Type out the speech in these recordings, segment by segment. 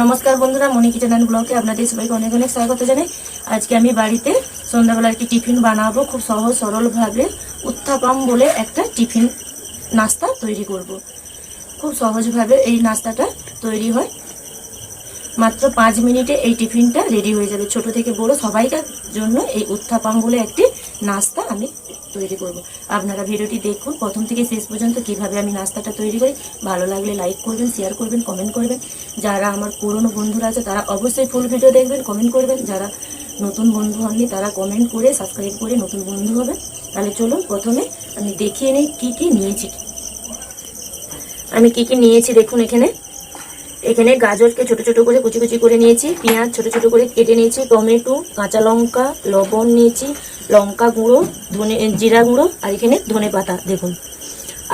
নমস্কার বন্ধুরা মনি kitchen and ব্লগে আপনাদের সবাইকে অনেক অনেক স্বাগত জানাই। আজকে আমি বাড়িতে সন্ধ্যাবেলা একটি টিফিন বানাবো, খুব সহজ সরলভাবে উত্থাপাম বলে একটা টিফিন নাস্তা তৈরি করব। খুব সহজভাবে এই নাস্তাটা তৈরি হয়। মাত্র পাঁচ মিনিটে এই টিফিনটা রেডি হয়ে যাবে। ছোট থেকে বড় সবাইকার জন্য এই উত্থাপাম বলে একটি নাস্তা আমি তৈরি করব। আপনারা ভিডিওটি দেখুন। প্রথম থেকে শেষ পর্যন্ত কীভাবে আমি নাস্তাটা তৈরি করি, ভালো লাগলে লাইক করবেন শেয়ার করবেন কমেন্ট করবেন। যারা আমার পুরনো বন্ধুরা আছে, তারা অবশ্যই ফুল ভিডিও দেখবেন কমেন্ট করবেন। যারা নতুন বন্ধু হননি, তারা কমেন্ট করে সাবস্ক্রাইব করে নতুন বন্ধু হবে। তাহলে চলুন, প্রথমে আমি দেখিয়ে নিই কী কী নিয়েছি। আমি কি কি নিয়েছি দেখুন এখানে। এখানে গাজরকে ছোট ছোট করে কুচি কুচি করে নিয়েছি, পেঁয়াজ ছোট ছোট করে কেটে নিয়েছি, টমেটো, কাঁচা লঙ্কা, লবণ নিয়েছি লঙ্কা গুঁড়ো, ধনে জিরা গুঁড়ো আর এখানে ধনে পাতা, দেখুন।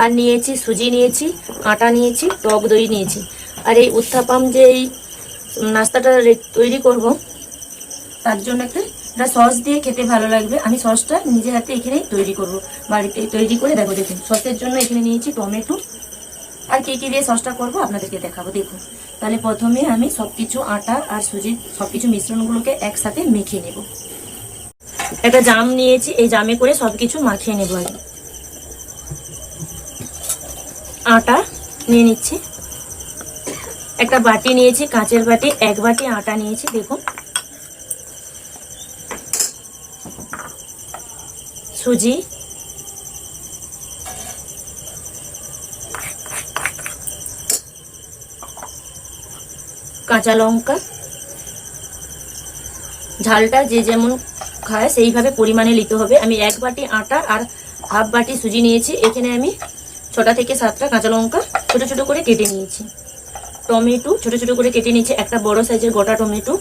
আর নিয়েছি, সুজি নিয়েছি আটা নিয়েছি, টক দই নিয়েছি। আর এই উত্থাপাম যে এই নাস্তাটা তৈরি করব, তার জন্য একটা একটা সস দিয়ে খেতে ভালো লাগবে। আমি সসটা নিজের হাতে এখানেই তৈরি করব। বাড়িতে তৈরি করে দেখো, দেখুন। সসের জন্য এখানে নিয়েছি টমেটো। আর কী কী দিয়ে সসটা করব আপনাদেরকে দেখাবো, দেখুন। তাহলে প্রথমে আমি সব কিছু আটা আর সুজির সব কিছু মিশ্রণগুলোকে একসাথে মেখে নেব। একটা জাম নিয়েছি, এই জামে করে সবকিছু মাখিয়ে নেব আগে। আটা নিয়ে নিচ্ছি। একটা বাটি নিয়েছি, কাঁচের বাটি, এক বাটি আটা নিয়েছি, দেখুন। সুজি। কাঁচা লঙ্কা। ঝালটা যে যেমন খায়, সেইভাবে পরিমাণে নিতে হবে। আমি এক বাটি আটা আর হাফ বাটি সুজি নিয়েছি। এখানে আমি ছটা থেকে সাতটা কাঁচা লঙ্কা ছোট ছোট করে কেটে নিয়েছি। টমেটো ছোট ছোট করে কেটে নিয়েছি। একটা বড় সাইজের গোটা টমেটো।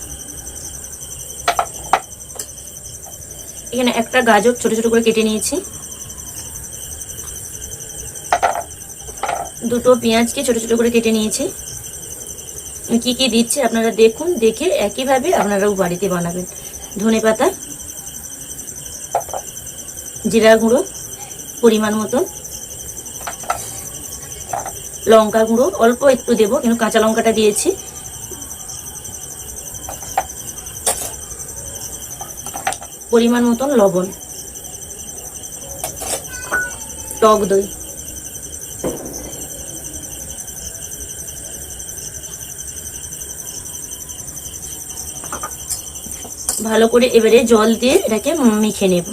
এখানে একটা গাজর ছোট ছোট করে কেটে নিয়েছি। দুটো পেঁয়াজকে ছোট ছোট করে কেটে নিয়েছি। কি কি দিচ্ছি আপনারা দেখুন, দেখে একইভাবে আপনারাও বাড়িতে বানাবেন। ধনে পাতা জিরা গুঁড়ো, পরিমাণ মতন লঙ্কা গুঁড়ো, অল্প একটু দেবো, কিন্তু কাঁচা লঙ্কাটা দিয়েছি। পরিমাণ মতন লবণ। টক দই। ভালো করে এবারে জল দিয়ে এটাকে মেখে নেব।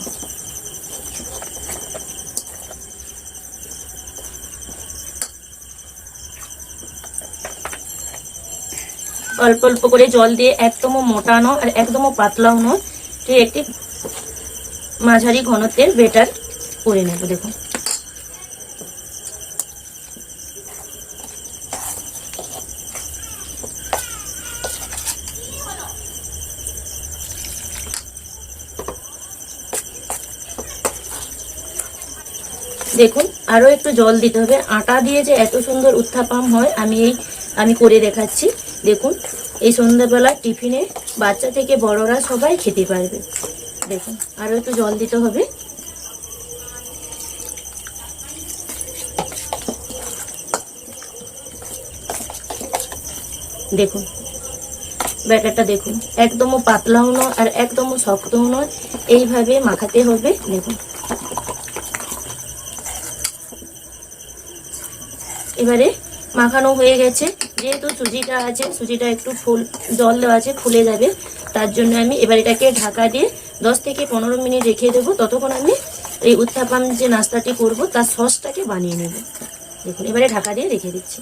অল্প অল্প করে জল দিয়ে একদমও মোটানো আর একদমও পাতলাও নয়। একটি মাঝারি ঘনত্বের বেটার করে নেব, দেখুন। দেখুন আরও একটু জল দিতে হবে। আটা দিয়ে যে এত সুন্দর উত্থাপাম হয়, আমি এই আমি করে দেখাচ্ছি। দেখুন এই সন্ধ্যাবেলা টিফিনে বাচ্চা থেকে বড়রা সবাই খেতে পারবে। দেখুন, আরও একটু জল দিতে হবে। দেখুন, ব্যাটারটা দেখুন, একদমও পাতলাও নয় আর একদমও শক্তও নয়। এইভাবে মাখাতে হবে, দেখুন। এবারে মাখানো হয়ে গেছে। যেহেতু সুজিটা আছে, সুজিটা একটু ফুল, জল দেওয়া আছে, ফুলে যাবে। তার জন্য আমি এবার এটাকে ঢাকা দিয়ে দশ থেকে পনেরো মিনিট রেখে দেবো। ততক্ষণ আমি এই উত্থাপাম যে নাস্তাটি করব, তার সসটাকে বানিয়ে নেব। দেখুন, এবারে ঢাকা দিয়ে রেখে দিচ্ছি।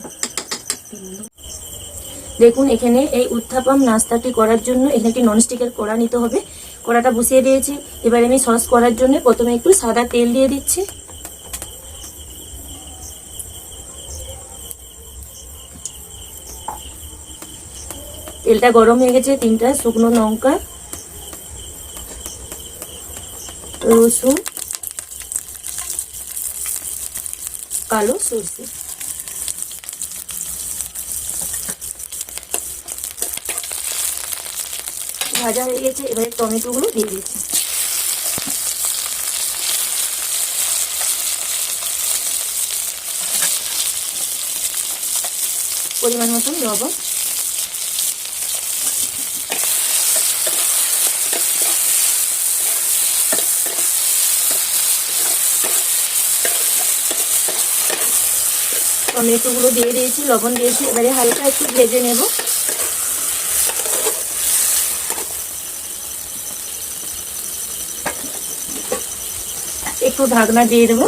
দেখুন, এখানে এই উত্থাপাম নাস্তাটি করার জন্য এখানে একটি ননস্টিকের কড়া নিতে হবে। কড়াটা বসিয়ে দিয়েছি। এবার আমি সস করার জন্য প্রথমে একটু সাদা তেল দিয়ে দিচ্ছি। তেলটা গরম হয়ে গেছে, তিনটা শুকনো লঙ্কা, রসুন, কালো সর্ষে। ভাজা হয়ে গেছে, এবারে টমেটো গুলো দিয়ে দিয়েছি পরিমাণ মতন লবণ। টমেটোগুলো দিয়ে দিয়েছি লবণ দিয়েছি এবারে হালকা একটু ভেজে নেব। একটু ঢাকনা দিয়ে দেবো।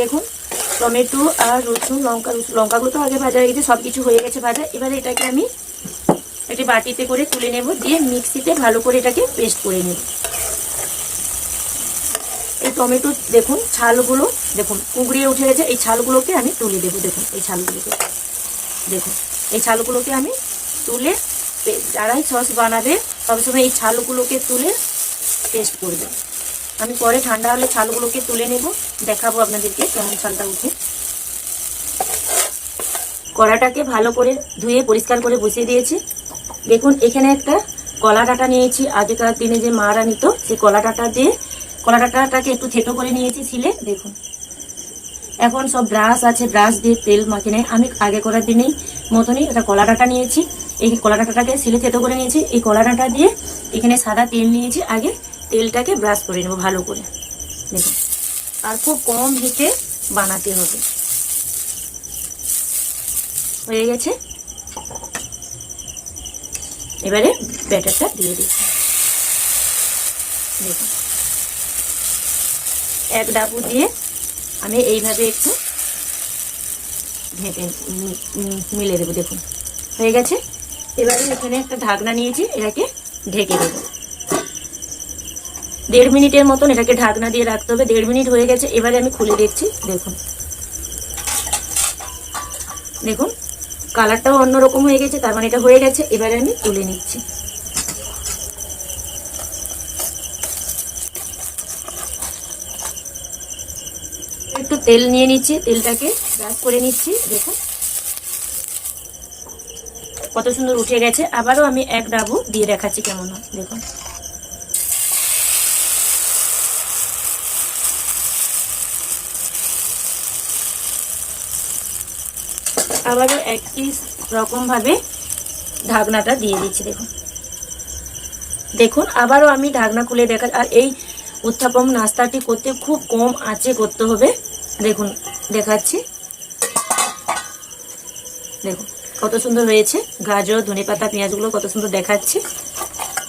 দেখুন, টমেটো আর রসুন, লঙ্কা, রসুন, লঙ্কাগুলো তো আগে ভাজা হয়ে গেছে সব কিছু হয়ে গেছে ভাজা। এবারে এটাকে আমি একটি বাটিতে করে তুলে নেব, দিয়ে মিক্সিতে ভালো করে এটাকে পেস্ট করে নেব। এই টমেটো, দেখুন, ছালগুলো, দেখুন, কুঁকড়িয়ে উঠে গেছে, এই ছালগুলোকে আমি তুলে দেবো, দেখুন, এই ছালগুলোকে। দেখুন, এই ছালগুলোকে আমি তুলে যারাই সস বানাবে, সবসময় এই ছালগুলোকে তুলে পেস্ট করবে। আমি পরে ঠান্ডা হলে ছালগুলোকে তুলে নেব, দেখাবো আপনাদেরকে কেমন ছালটা উঠে। কড়াটাকে ভালো করে ধুয়ে পরিষ্কার করে বসিয়ে দিয়েছি। দেখুন, এখানে একটা কলা ডাঁটা নিয়েছি। আগেকার দিনে যে মারা নিত সেই কলা ডাঁটা দিয়ে, কলা ডাঁটাটাকে একটু থেতো করে নিয়েছি ছিলে দেখুন, এখন সব ব্রাশ আছে, ব্রাশ দিয়ে তেল মাখে নেয় আমি আগে করার দিনেই মতনই একটা কলা ডাঁটা নিয়েছি। এই কলা ডাঁটাটাকে সিলে থেতো করে নিয়েছি। এই কলা ডাঁটা দিয়ে এখানে সাদা তেল নিয়েছি। আগে তেলটাকে ব্রাশ করে নেব ভালো করে। দেখুন আর খুব কম হিটে বানাতে হবে। হয়ে গেছে? এবারে ব্যাটারটা দিয়ে দিচ্ছি। দেখুন এক ডাবু দিয়ে আমি এইভাবে একটু উম, মিলে দেবো। দেখুন হয়ে গেছে? এবারে এখানে একটা ঢাকনা নিয়েছি এটাকে ঢেকে দেবো। দেড় মিনিটের মতন এটাকে ঢাকনা দিয়ে রাখতে হবে। দেড় মিনিট হয়ে গেছে, এবারে আমি খুলে দেখছি। দেখুন। দেখুন, কালারটাও অন্যরকম হয়ে গেছে, তার মানে এটা হয়ে গেছে, এবারে আমি তুলে নিচ্ছি। একটু তেল নিয়ে নিচ্ছি, তেলটাকে ব্রাশ করে নিচ্ছি, দেখুন। কত সুন্দর উঠে গেছে, আবারও আমি এক ডাবু দিয়ে দেখাচ্ছি কেমন দেখুন। আবারও একই রকম ভাবে ঢাকনাটা দিয়ে দিচ্ছি, দেখুন। দেখুন, আবারও আমি ঢাকনা খুলে দেখা আর এই উত্থাপম নাস্তাটি করতে খুব কম আঁচে করতে হবে। দেখুন, দেখাচ্ছি। দেখুন, কত সুন্দর হয়েছে। গাজর ধনে পাতা পেঁয়াজগুলো কত সুন্দর দেখাচ্ছে।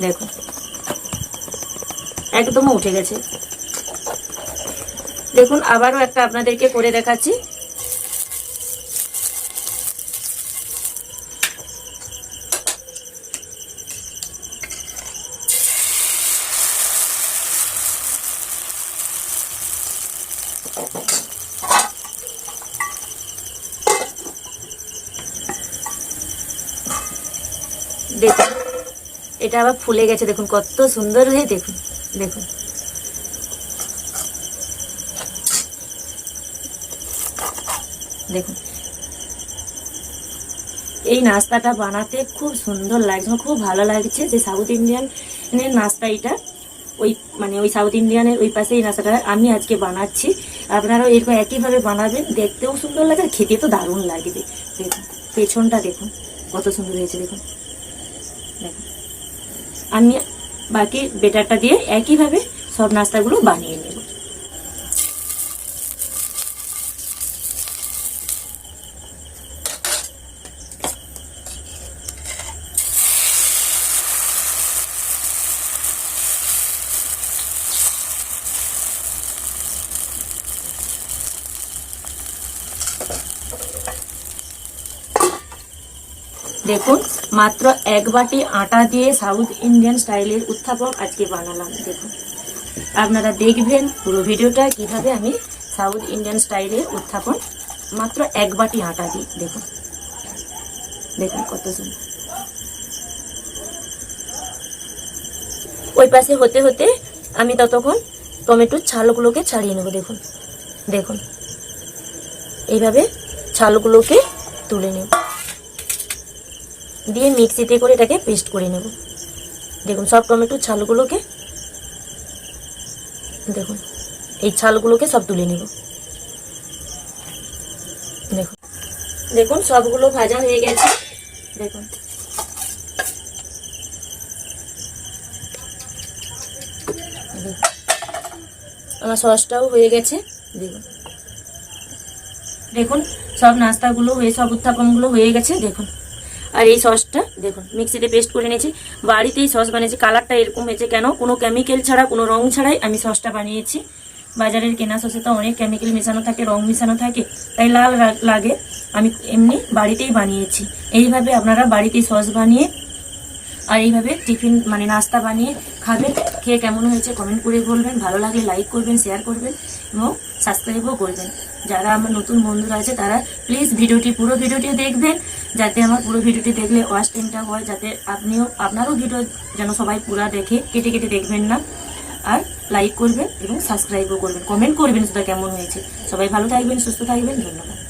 দেখুন একদম উঠে গেছে। দেখুন, আবারও একটা আপনাদেরকে করে দেখাচ্ছি। দেখুন, এটা আবার ফুলে গেছে, দেখুন, কত সুন্দর হয়ে, দেখুন দেখুন। দেখুন। এই নাস্তাটা বানাতে খুব সুন্দর লাগছে খুব ভালো লাগছে যে সাউথ ইন্ডিয়ানের নাস্তা এটা ওই মানে ওই সাউথ ইন্ডিয়ানের ওই পাশে এই নাস্তাটা আমি আজকে বানাচ্ছি। আপনারাও এরকম একইভাবে বানাবেন, দেখতেও সুন্দর লাগে আর খেতে তো দারুণ লাগবে দেখুন, পেছনটা দেখুন, কত সুন্দর হয়েছে দেখুন। দেখুন। আমি বাকি বেটারটা দিয়ে একইভাবে সব নাস্তাগুলো বানিয়ে নেব। দেখুন, মাত্র এক বাটি আটা দিয়ে সাউথ ইন্ডিয়ান স্টাইলের উত্থাপক আজকে বানালাম, দেখুন। আপনারা দেখবেন পুরো ভিডিওটা কীভাবে আমি সাউথ ইন্ডিয়ান স্টাইলের উত্থাপন মাত্র এক বাটি আটা দিই দেখুন। দেখুন কত সুন্দর। ওই পাশে হতে হতে আমি ততক্ষণ টমেটোর ছালগুলোকে ছাড়িয়ে নেব, দেখুন। দেখুন। এইভাবে ছালগুলোকে তুলে নেব। দিয়ে মিক্সিতে করে এটাকে পেস্ট করে নেব। দেখুন, সব টমেটোর ছালগুলোকে, দেখুন, এই ছালগুলোকে সব তুলে নেব। দেখুন দেখুন, সবগুলো ভাজা হয়ে গেছে। দেখুন। আমার সসটাও হয়ে গেছে। দেখুন। দেখুন, সব নাস্তাগুলো হয়ে, সব উত্থাপনগুলো হয়ে গেছে। দেখুন। আর এই সসটা, দেখুন, মিক্সিতে পেস্ট করে নিয়েছি। বাড়িতেই সস বানিয়েছি কালারটা এরকম হয়েছে কেন? কোনো কেমিক্যাল ছাড়া, কোনো রং ছাড়াই আমি সসটা বানিয়েছি। বাজারের কেনা সসে তো অনেক কেমিক্যাল মেশানো থাকে, রং মেশানো থাকে, তাই লাল লাগে। আমি এমনি বাড়িতেই বানিয়েছি। এইভাবে আপনারা বাড়িতেই সস বানিয়ে আর এইভাবে টিফিন মানে নাস্তা বানিয়ে খাবেন। খেয়ে কেমন হয়েছে কমেন্ট করে বলবেন। ভালো লাগলে লাইক করবেন শেয়ার করবেন এবং সাবস্ক্রাইবও করবেন। যারা আমার নতুন বন্ধুরা আছে, তারা প্লিজ ভিডিওটি, পুরো ভিডিওটি দেখবেন। যাতে আমার পুরো ভিডিওটি দেখলে ওয়াচ টাইমটা হয়, যাতে আপনিও, আপনারও ভিডিও যেন সবাই পুরা দেখে, কেটে কেটে দেখবেন না। আর লাইক করবেন এবং সাবস্ক্রাইবও করবেন। কমেন্ট করবেন সেটা কেমন হয়েছে। সবাই ভালো থাকবেন, সুস্থ থাকবেন, ধন্যবাদ।